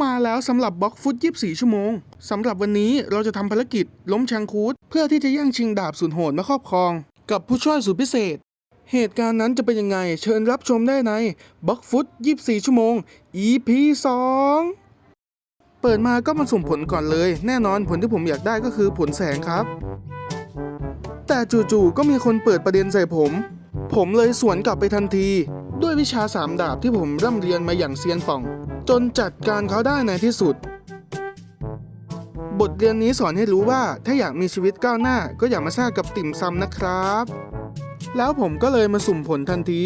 มาแล้วสำหรับบล็อกฟุต 24 ชั่วโมงสำหรับวันนี้เราจะทำภารกิจล้มชังคูดเพื่อที่จะแย่งชิงดาบสุนโหดมาครอบครอง กับผู้ช่วยสุดพิเศษ เหตุการณ์นั้นจะเป็นยังไง เชิญรับชมได้ในบล็อกฟุต 24 ชั่วโมง EP 2 เปิดมาก็มาสุ่มผลก่อนเลย แน่นอนผลที่ผมอยากได้ก็คือผลแสงครับ แต่จู่ๆก็มีคนเปิดประเด็นใส่ผม ผมเลยสวนกลับไปทันที ด้วยวิชาสามดาบที่ผมร่ำเรียนมาอย่างเซียนป่อง จนจัดการเขาได้ในที่สุด บทเรียนนี้สอนให้รู้ว่าถ้าอยากมีชีวิตก้าวหน้าก็อย่ามาซ่ากับติ่มซำนะครับ แล้วผมก็เลยมาสุ่มผลทันที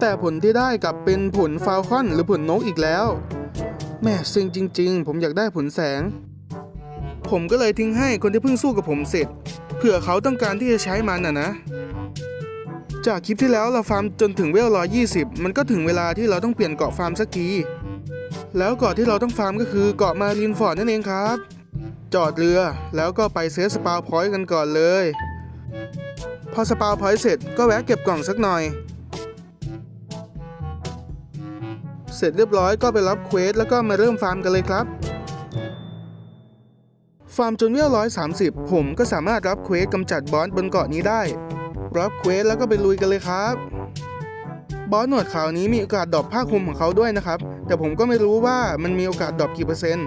แต่ผลที่ได้กลับเป็นผลฟาวคอนหรือผลนกอีกแล้ว แม่ซึ่งจริง ๆ ผมอยากได้ผลแสง ผมก็เลยทิ้งให้คนที่เพิ่งสู้กับผมเสร็จเผื่อเขาต้องการที่จะใช้มันอะนะ จากคลิปที่แล้วเราฟาร์มจนถึงเวล120มันก็ถึงเวลาที่เราต้องเปลี่ยนเกาะฟาร์มสักทีแล้วเกาะที่เราต้องฟาร์มก็คือเกาะมารีนฟอร์ดนั่นเองครับ จอดเรือแล้วก็ไปเซฟสปาวพอยต์กันก่อนเลย พอสปาวพอยต์เสร็จก็แวะเก็บกล่องสักหน่อย เสร็จเรียบร้อยก็ไปรับเควสแล้วก็มาเริ่มฟาร์มกันเลยครับฟาร์มจนเวลร้อยสามสิบผมก็สามารถรับเควสกำจัดบอสบนเกาะนี้ได้ รับเควสแล้วก็ไปลุยกันเลยครับ บอสหนวดขาวนี้มีโอกาสดรอปผ้าคลุมของเขาด้วยนะครับ แต่ผมก็ไม่รู้ว่ามันมีโอกาสดรอปกี่เปอร์เซ็นต์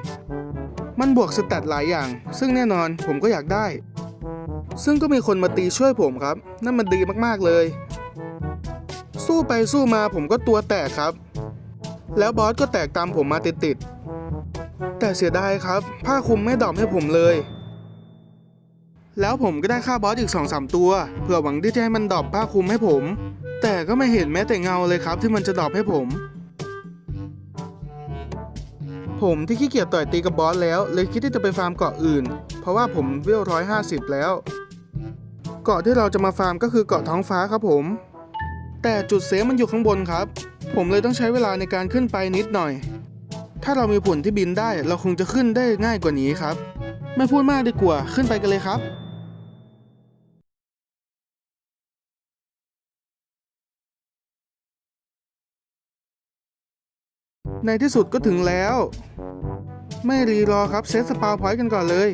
มันบวกสแตทหลายอย่าง ซึ่งแน่นอนผมก็อยากได้ ซึ่งก็มีคนมาตีช่วยผมครับ นั่นมันดีมากๆเลย สู้ไปสู้มาผมก็ตัวแตกครับ แล้วบอสก็แตกตามผมมาติดๆแต่เสียดายครับ ผ้าคลุมไม่ดรอปให้ผมเลย แล้วผมก็ได้ค่าบอสอีก2อสตัว เพื่อหวังที่จะให้มันดรอปผ้าคลุมให้ผม แต่ก็ไม่เห็นแม้แต่เงาเลยครับที่มันจะดรอปให้ผม ผมที่ขี้เกียจต่อยตีกับบอสแล้ว เลยคิดที่จะไปฟาร์มเกาะอื่น เพราะว่าผมเวลร้อยห้าสิบแล้ว เกาะที่เราจะมาฟาร์มก็คือเกาะท้องฟ้าครับผม แต่จุดเซฟมันอยู่ข้างบนครับ ผมเลยต้องใช้เวลาในการขึ้นไปนิดหน่อย ถ้าเรามีผลที่บินได้เราคงจะขึ้นได้ง่ายกว่านี้ครับไม่พูดมากดีกว่า ขึ้นไปกันเลยครับ ในที่สุดก็ถึงแล้ว ไม่รีรอครับเซตสปาวพอยต์กันก่อนเลย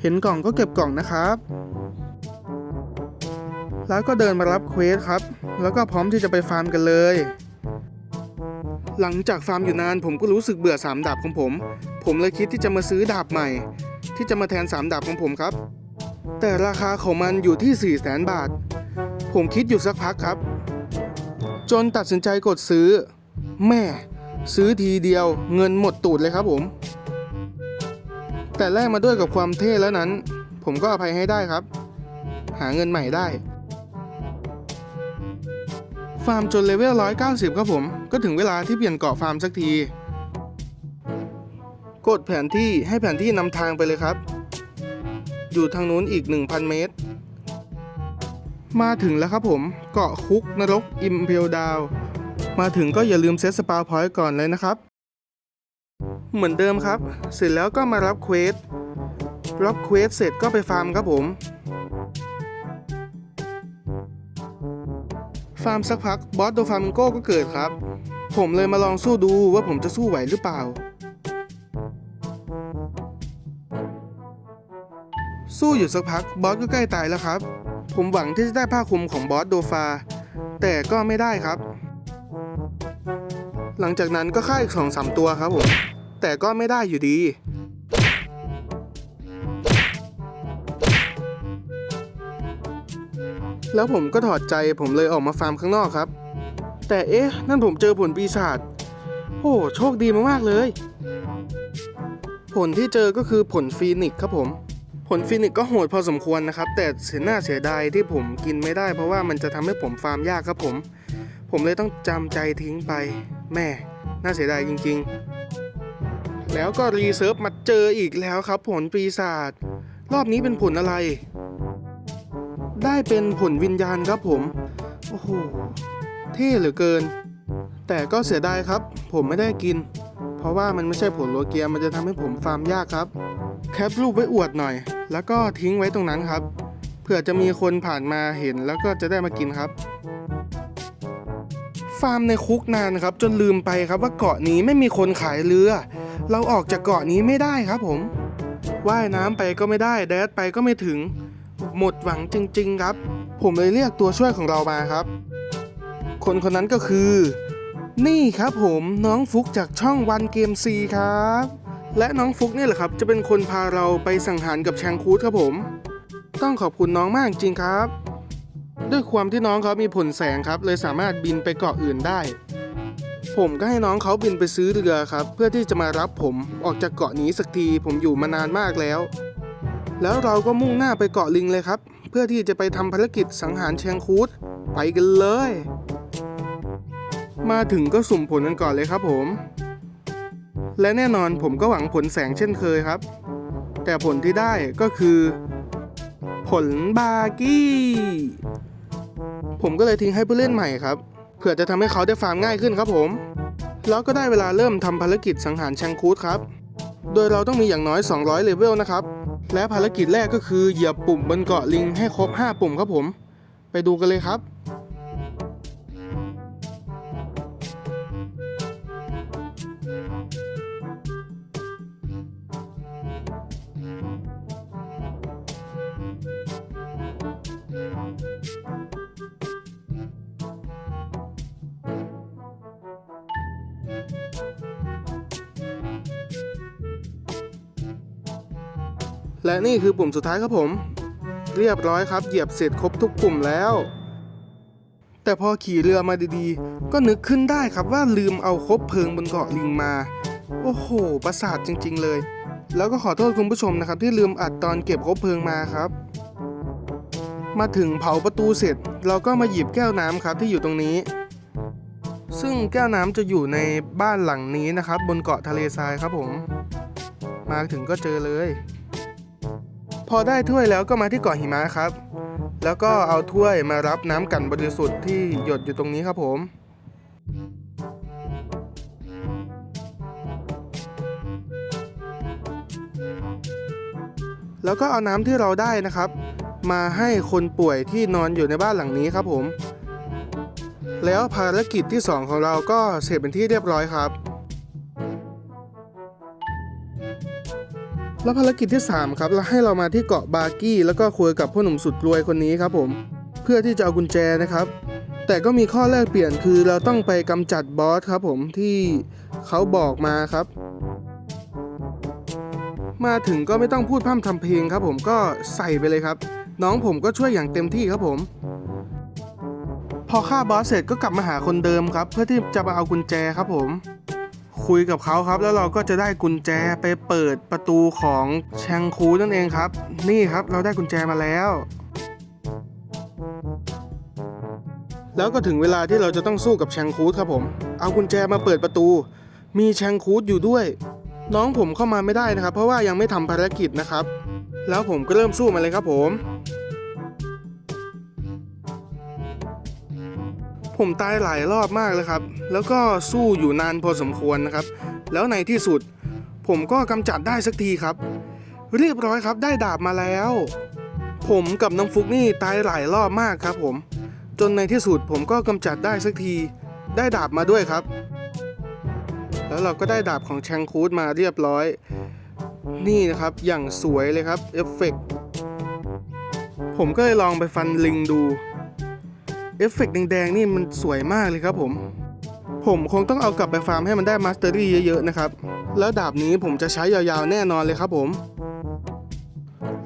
เห็นกล่องก็เก็บกล่องนะครับ แล้วก็เดินมารับเควสครับ แล้วก็พร้อมที่จะไปฟาร์มกันเลย หลังจากฟาร์มอยู่นานผมก็รู้สึกเบื่อสามดาบของผม ผมเลยคิดที่จะมาซื้อดาบใหม่ ที่จะมาแทนสามดาบของผมครับ แต่ราคาของมันอยู่ที่4ี่แสนบาท ผมคิดอยู่สักพักครับ จนตัดสินใจกดซื้อ แม่ ซื้อทีเดียวเงินหมดตูดเลยครับผม แต่แลกมาด้วยกับความเท่แล้วนั้น ผมก็อภัยให้ได้ครับ หาเงินใหม่ได้ ฟาร์มจนเลเวล 190 ครับผม ก็ถึงเวลาที่เปลี่ยนเกาะฟาร์มสักที กดแผนที่ให้แผนที่นำทางไปเลยครับ อยู่ทางนู้นอีก 1,000 เมตร มาถึงแล้วครับผมเกาะคุกนรกอิมเพลดาวมาถึงก็อย่าลืมเซตสปาพอยต์ก่อนเลยนะครับ เหมือนเดิมครับ เสร็จแล้วก็มารับเควสรับเควสเสร็จก็ไปฟาร์มครับผม ฟาร์มสักพักบอสโดฟามิงโก้ก็เกิดครับ ผมเลยมาลองสู้ดูว่าผมจะสู้ไหวหรือเปล่า สู้อยู่สักพักบอสก็ใกล้ตายแล้วครับ ผมหวังที่จะได้ผ้าคลุมของบอสโดฟา แต่ก็ไม่ได้ครับ หลังจากนั้นก็ฆ่าอีกสองสามตัวครับผม แต่ก็ไม่ได้อยู่ดี แล้วผมก็ถอดใจผมเลยออกมาฟาร์มข้างนอกครับ แต่เอ๊ะ นั่นผมเจอผลปีศาจโอ้โชคดีมากๆเลย ผลที่เจอก็คือผลฟีนิกซ์ครับผม ผลฟีนิกก็โหดพอสมควรนะครับ แต่เสียหน้าเสียดายที่ผมกินไม่ได้ เพราะว่ามันจะทำให้ผมฟาร์มยากครับผม ผมเลยต้องจำใจทิ้งไป แม่ น่าเสียดายจริง ๆ แล้วก็รีเซิร์ฟมาเจออีกแล้วครับ ผลปีศาจรอบนี้เป็นผลอะไร ได้เป็นผลวิญญาณครับผม โอ้โห เท่เหลือเกิน แต่ก็เสียดายครับ ผมไม่ได้กิน เพราะว่ามันไม่ใช่ผลโลเกียมันจะทำให้ผมฟาร์มยากครับ แคปรูปไว้อวดหน่อย แล้วก็ทิ้งไว้ตรงนั้นครับ เผื่อจะมีคนผ่านมาเห็นแล้วก็จะได้มากินครับ ฟาร์มในคุกนานครับ จนลืมไปครับว่าเกาะนี้ไม่มีคนขายเรือ เราออกจากเกาะนี้ไม่ได้ครับผม ว่ายน้ำไปก็ไม่ได้ แดดไปก็ไม่ถึง หมดหวังจริง ๆ ครับ ผมเลยเรียกตัวช่วยของเรามาครับ คนคนนั้นก็คือ นี่ครับผมน้องฟุกจากช่องวันเกมซีครับ และน้องฟุกนี่แหละครับ จะเป็นคนพาเราไปสังหารกับแชงคูดครับผม ต้องขอบคุณน้องมากจริงครับ ด้วยความที่น้องเขามีผลแสงครับ เลยสามารถบินไปเกาะอื่นได้ ผมก็ให้น้องเขาบินไปซื้อเรือครับ เพื่อที่จะมารับผมออกจากเกาะนี้สักทีผมอยู่มานานมากแล้ว แล้วเราก็มุ่งหน้าไปเกาะลิงเลยครับ เพื่อที่จะไปทำภารกิจสังหารแชงคูดไปกันเลย มาถึงก็สุ่มผลกันก่อนเลยครับผม และแน่นอนผมก็หวังผลแสงเช่นเคยครับ แต่ผลที่ได้ก็คือ ผลบากี้ ผมก็เลยทิ้งให้ผู้เล่นใหม่ครับ เพื่อจะทำให้เขาได้ฟาร์มง่ายขึ้นครับผม แล้วก็ได้เวลาเริ่มทำภารกิจสังหารแชงคูดครับ โดยเราต้องมีอย่างน้อย 200 เลเวลนะครับ และภารกิจแรกก็คือเหยียบปุ่มบนเกาะลิงให้ครบ 5 ปุ่มครับผม ไปดูกันเลยครับ และนี่คือปุ่มสุดท้ายครับผม เรียบร้อยครับ เหยียบเสร็จครบทุกปุ่มแล้ว แต่พอขี่เรือมาดีๆ ก็นึกขึ้นได้ครับว่าลืมเอาคบเพลิงบนเกาะลิงมา โอ้โห ประสาทจริง ๆ เลย แล้วก็ขอโทษคุณผู้ชมนะครับ ที่ลืมอัดตอนเก็บคบเพลิงมาครับ มาถึงเผาประตูเสร็จ เราก็มาหยิบแก้วน้ำครับที่อยู่ตรงนี้ซึ่งแก้วน้ำจะอยู่ในบ้านหลังนี้นะครับ บนเกาะทะเลทรายครับผม มาถึงก็เจอเลย พอได้ถ้วยแล้วก็มาที่เกาะหิมะครับ แล้วก็เอาถ้วยมารับน้ำกันบริสุทธิ์ที่หยดอยู่ตรงนี้ครับผมแล้วก็เอาน้ำที่เราได้นะครับ มาให้คนป่วยที่นอนอยู่ในบ้านหลังนี้ครับผม แล้วภารกิจที่ 2 ของเราก็เสร็จเป็นที่เรียบร้อยครับ แล้วภารกิจที่ 3 ครับเราให้เรามาที่เกาะบาร์กี้ แล้วก็คุยกับพ่อหนุ่มสุดรวยคนนี้ครับผม เพื่อที่จะเอากุญแจนะครับ แต่ก็มีข้อแลกเปลี่ยนคือเราต้องไปกำจัดบอสครับผมที่เขาบอกมาครับ มาถึงก็ไม่ต้องพูดพร่ำทำเพลงครับ ผมก็ใส่ไปเลยครับ น้องผมก็ช่วยอย่างเต็มที่ครับผม พอฆ่าบอสเสร็จก็กลับมาหาคนเดิมครับ เพื่อที่จะมาเอากุญแจครับผม คุยกับเขาครับ แล้วเราก็จะได้กุญแจไปเปิดประตูของแชงคูนั่นเองครับ นี่ครับเราได้กุญแจมาแล้ว แล้วก็ถึงเวลาที่เราจะต้องสู้กับแชงคูดครับผม เอากุญแจมาเปิดประตู มีแชงคูดอยู่ด้วย น้องผมเข้ามาไม่ได้นะครับ เพราะว่ายังไม่ทำภารกิจนะครับ แล้วผมก็เริ่มสู้มาเลยครับผม ผมตายหลายรอบมากเลยครับ แล้วก็สู้อยู่นานพอสมควรนะครับ แล้วในที่สุด ผมก็กำจัดได้สักทีครับ เรียบร้อยครับได้ดาบมาแล้ว ผมกับน้องฟุกนี่ตายหลายรอบมากครับผม จนในที่สุดผมก็กำจัดได้สักที ได้ดาบมาด้วยครับ แล้วเราก็ได้ดาบของแชงคูดมาเรียบร้อย นี่นะครับอย่างสวยเลยครับเอฟเฟกต์ผมก็เลยลองไปฟันลิงดู เอฟเฟกต์แดงๆนี่มันสวยมากเลยครับผม ผมคงต้องเอากลับไปฟาร์มให้มันได้มาสเตอรี่เยอะๆนะครับ แล้วดาบนี้ผมจะใช้ยาวๆแน่นอนเลยครับผม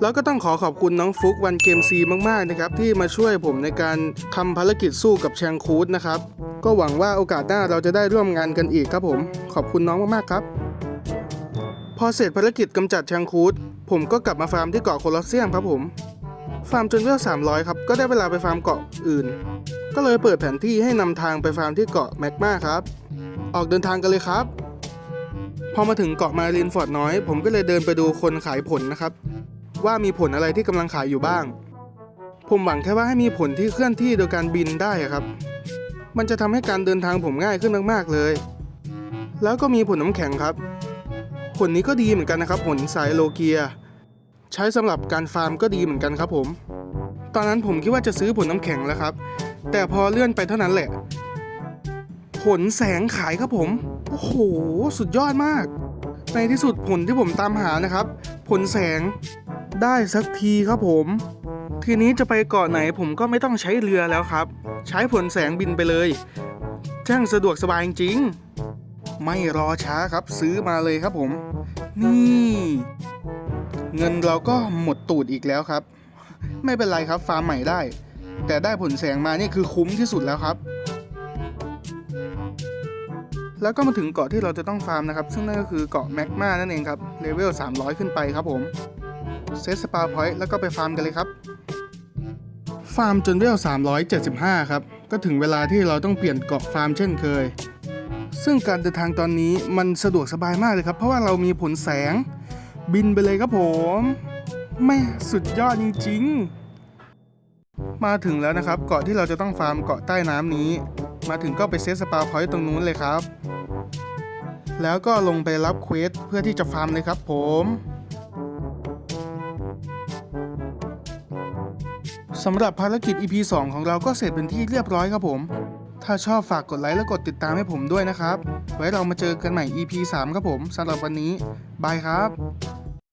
แล้วก็ต้องขอขอบคุณน้องฟุกวันเกมซีมากๆนะครับ ที่มาช่วยผมในการทำภารกิจสู้กับแชงคูดนะครับ ก็หวังว่าโอกาสหน้าเราจะได้ร่วมงานกันอีกครับผม ขอบคุณน้องมากๆครับ พอเสร็จภารกิจกำจัดแชงคูดผมก็กลับมาฟาร์มที่เกาะโคลอสเซียมครับผม ฟาร์มจนเวล300 ครับ ก็ได้เวลาไปฟาร์มเกาะอื่น ก็เลยเปิดแผนที่ให้นำทางไปฟาร์มที่เกาะแมกมาครับ ออกเดินทางกันเลยครับ พอมาถึงเกาะมารินฟอร์ดน้อย ผมก็เลยเดินไปดูคนขายผลนะครับ ว่ามีผลอะไรที่กำลังขายอยู่บ้าง ผมหวังแค่ว่าให้มีผลที่เคลื่อนที่โดยการบินได้ครับ มันจะทำให้การเดินทางผมง่ายขึ้นมากๆเลย แล้วก็มีผลน้ำแข็งครับ ผลนี้ก็ดีเหมือนกันนะครับ ผลสายโลเกีย ใช้สำหรับการฟาร์มก็ดีเหมือนกันครับผม ตอนนั้นผมคิดว่าจะซื้อผลน้ำแข็งแล้วครับ แต่พอเลื่อนไปเท่านั้นแหละ ผลแสงขายครับผม โอ้โห สุดยอดมาก ในที่สุดผลที่ผมตามหานะครับ ผลแสงได้สักทีครับผม ทีนี้จะไปเกาะไหนผมก็ไม่ต้องใช้เรือแล้วครับ ใช้ผลแสงบินไปเลยช่างสะดวกสบายจริง ไม่รอช้าครับซื้อมาเลยครับผม นี่ เงินเราก็หมดตูดอีกแล้วครับ ไม่เป็นไรครับฟาร์มใหม่ได้ แต่ได้ผลแสงมานี่คือคุ้มที่สุดแล้วครับ แล้วก็มาถึงเกาะที่เราจะต้องฟาร์มนะครับ ซึ่งนั่นก็คือเกาะแมกมานั่นเองครับเลเวล300 ขึ้นไปครับผมเซตสปาพอยต์แล้วก็ไปฟาร์มกันเลยครับ ฟาร์มจนเวล375 ครับ ก็ถึงเวลาที่เราต้องเปลี่ยนเกาะฟาร์มเช่นเคย ซึ่งการเดินทางตอนนี้มันสะดวกสบายมากเลยครับ เพราะว่าเรามีผลแสง บินไปเลยครับผมแม่สุดยอดจริง ๆ มาถึงแล้วนะครับ เกาะที่เราจะต้องฟาร์มเกาะใต้น้ำนี้ มาถึงก็ไปเซตสปาพอยต์ตรงนู้นเลยครับ แล้วก็ลงไปรับเควสเพื่อที่จะฟาร์มเลยครับผมสำหรับภารกิจ EP 2 ของเราก็เสร็จเป็นที่เรียบร้อยครับผม ถ้าชอบฝากกดไลค์และกดติดตามให้ผมด้วยนะครับ ไว้เรามาเจอกันใหม่ EP 3 ครับผมสำหรับวันนี้ บายครับ